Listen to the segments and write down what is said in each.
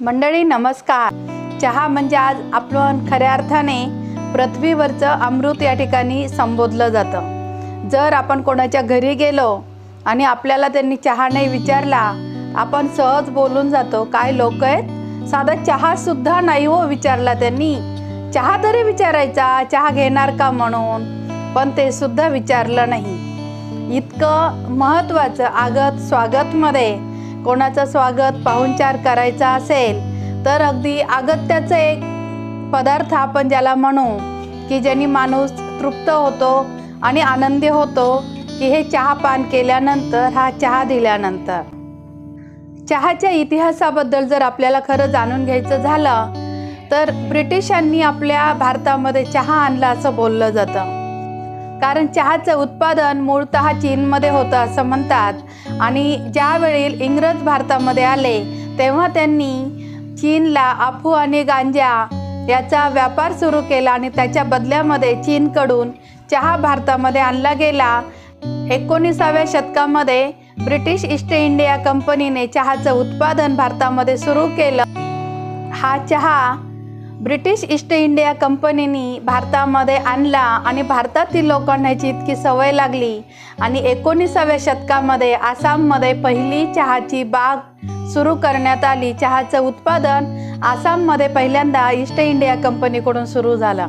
मंडळी नमस्कार. चहा म्हणजे आज आपण खऱ्या अर्थाने पृथ्वीवरचं अमृत या ठिकाणी संबोधलं जातं. जर आपण कोणाच्या घरी गेलो आणि आपल्याला त्यांनी चहा नाही विचारला आपण सहज बोलून जातो काय लोक आहेत? साधा चहासुद्धा नाही हो विचारला त्यांनी. चहा तरी विचारायचा चहा घेणार का म्हणून? पण ते सुद्धा विचारलं नाही. इतकं महत्त्वाचं आगत स्वागतमध्ये कोणाचं स्वागत पाहुणचार करायचा असेल तर अगदी अगत्याचं एक पदार्थ आपण ज्याला म्हणू की ज्यांनी माणूस तृप्त होतो आणि आनंदी होतो की हे चहा पान केल्यानंतर हा चहा दिल्यानंतर. चहाच्या इतिहासाबद्दल जर आपल्याला खरं जाणून घ्यायचं झालं तर ब्रिटिशांनी आपल्या भारतामध्ये चहा आणला असं बोललं जातं. कारण चहाचं उत्पादन मूळतः चीनमध्ये होतं असं म्हणतात. आणि ज्यावेळी इंग्रज भारतामध्ये आले तेव्हा त्यांनी चीनला अफू आणि गांजा याचा व्यापार सुरू केला आणि त्याच्या बदल्यामध्ये चीनकडून चहा भारतामध्ये आणला गेला. एकोणीसाव्या शतकामध्ये ब्रिटिश ईस्ट इंडिया कंपनीने चहाचं उत्पादन भारतामध्ये सुरू केलं. हा चहा ब्रिटिश ईस्ट इंडिया कंपनीने भारतामध्ये आणला आणि भारतातील लोकांना याची इतकी सवय लागली. आणि एकोणीसाव्या शतकामध्ये आसाममध्ये पहिली चहाची बाग सुरू करण्यात आली. चहाचं उत्पादन आसाममध्ये पहिल्यांदा ईस्ट इंडिया कंपनीकडून सुरू झालं.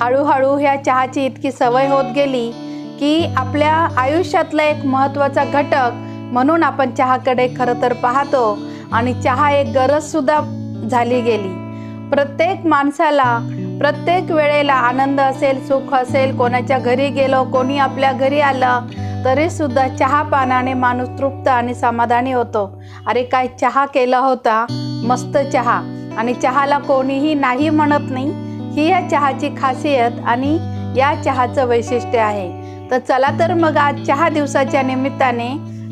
हळूहळू ह्या चहाची इतकी सवय होत गेली की आपल्या आयुष्यातला एक महत्त्वाचा घटक म्हणून आपण चहाकडे खरं तर पाहतो. आणि चहा एक गरजसुद्धा झाली गेली. प्रत्येक माणसाला प्रत्येक वेळेला आनंद असेल सुख असेल कोणाच्या घरी गेलो कोणी आपल्या घरी आलं तरी सुद्धा चहा पानाने माणूस तृप्त आणि समाधानी होतो. अरे काय चहा केला होता? मस्त चहा. आणि चहाला कोणीही नाही म्हणत नाही ही या चहाची खासियत आणि या चहाचं वैशिष्ट्य आहे. तर चला तर मग आज चहा दिवसाच्या निमित्ताने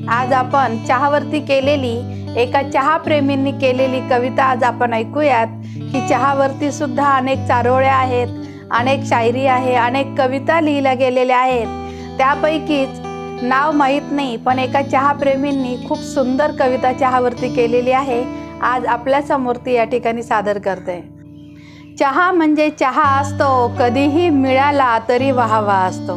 आज आपण चहावरती केलेली एका चहाप्रेमींनी केलेली कविता आज आपण ऐकूयात. की चहावरती सुद्धा अनेक चारोळ्या आहेत अनेक शायरी आहे अनेक कविता लिहिल्या गेलेल्या आहेत. त्यापैकीच नाव माहीत नाही पण एका चहाप्रेमींनी खूप सुंदर कविता चहावरती केलेली आहे आज आपल्यासमोर ती या ठिकाणी सादर करते. चहा म्हणजे चहा असतो कधीही मिळाला तरी वाहवा असतो.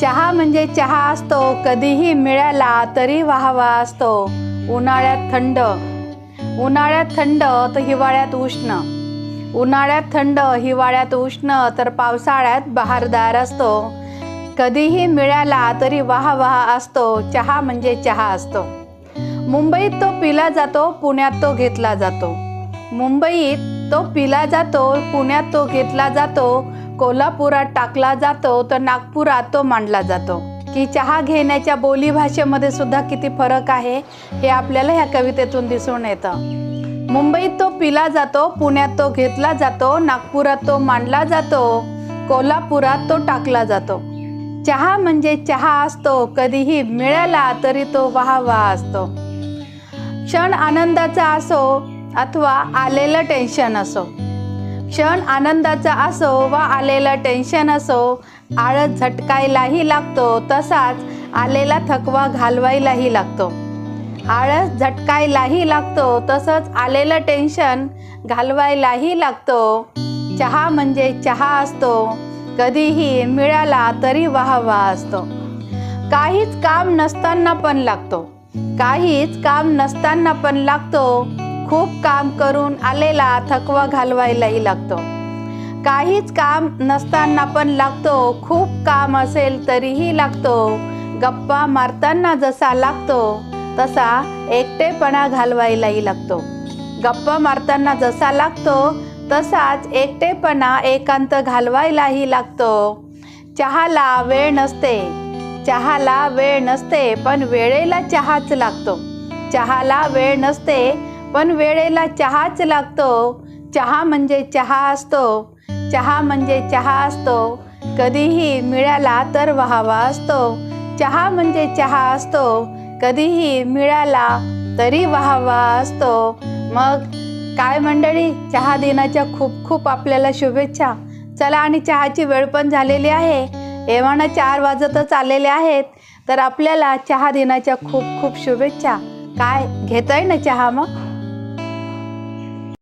चहा म्हणजे चहा असतो कधीही मिळाला तरी वाहवा असतो. उन्हाळ्यात थंड. उन्हाळ्यात थंड तर हिवाळ्यात उष्ण. उन्हाळ्यात थंड हिवाळ्यात उष्ण तर पावसाळ्यात बहारदार असतो. कधीही मिळाला तरी वाह वाह असतो. चहा म्हणजे चहा असतो. मुंबईत तो पिला जातो पुण्यात तो घेतला जातो. मुंबईत तो पिला जातो पुण्यात तो घेतला जातो. कोल्हापुरात टाकला जातो तर नागपुरात तो मांडला जातो. की चहा घेण्याच्या बोलीभाषेमध्ये सुद्धा किती फरक आहे हे आपल्याला ह्या कवितेतून दिसून येतं. मुंबईत तो पिला जातो पुण्यात तो घेतला जातो नागपुरात तो मांडला जातो कोल्हापुरात तो टाकला जातो. चहा म्हणजे चहा असतो कधीही मिळाला तरी तो वाहवा वाह असतो. क्षण आनंदाचा असो अथवा आलेलं टेन्शन असो. क्षण आनंदाचा असो वा आलेलं टेन्शन असो आळस झटकायलाही लागतो तसाच आलेला थकवा घालवायलाही लागतो. आळस झटकायलाही लागतो तसंच आलेलं टेन्शन घालवायलाही लागतो. चहा म्हणजे चहा असतो कधीही मिळाला तरी वाहवा असतो. काहीच काम नसताना पण लागतो. काहीच काम नसताना पण लागतो. खूप काम करून आलेला थकवा घालवायलाही लागतो. काहीच काम नसताना पण लागतो. खूप काम असेल तरीही लागतो. गप्पा मारताना जसा लागतो तसा एकटेपणा घालवायलाही लागतो. गप्पा मारताना जसा लागतो तसाच एकटेपणा एकांत घालवायलाही लागतो. चहाला वेळ नसते. चहाला वेळ नसते पण वेळेला चहाच लागतो. चहाला वेळ नसते पण वेळेला चहाच लागतो. चहा म्हणजे चहा असतो. चहा म्हणजे चहा असतो. कधीही मिळाला तर व्हावा असतो. चहा म्हणजे चहा असतो. कधीही मिळाला तरी व्हावा असतो. मग काय मंडळी चहा दिनाच्या खूप खूप आपल्याला शुभेच्छा. चला आणि चहाची वेळ पण झालेली आहे. एव्हाना चार वाजतच आलेले आहेत. तर आपल्याला चहा दिनाच्या खूप खूप शुभेच्छा. काय घेताय ना चहा मग?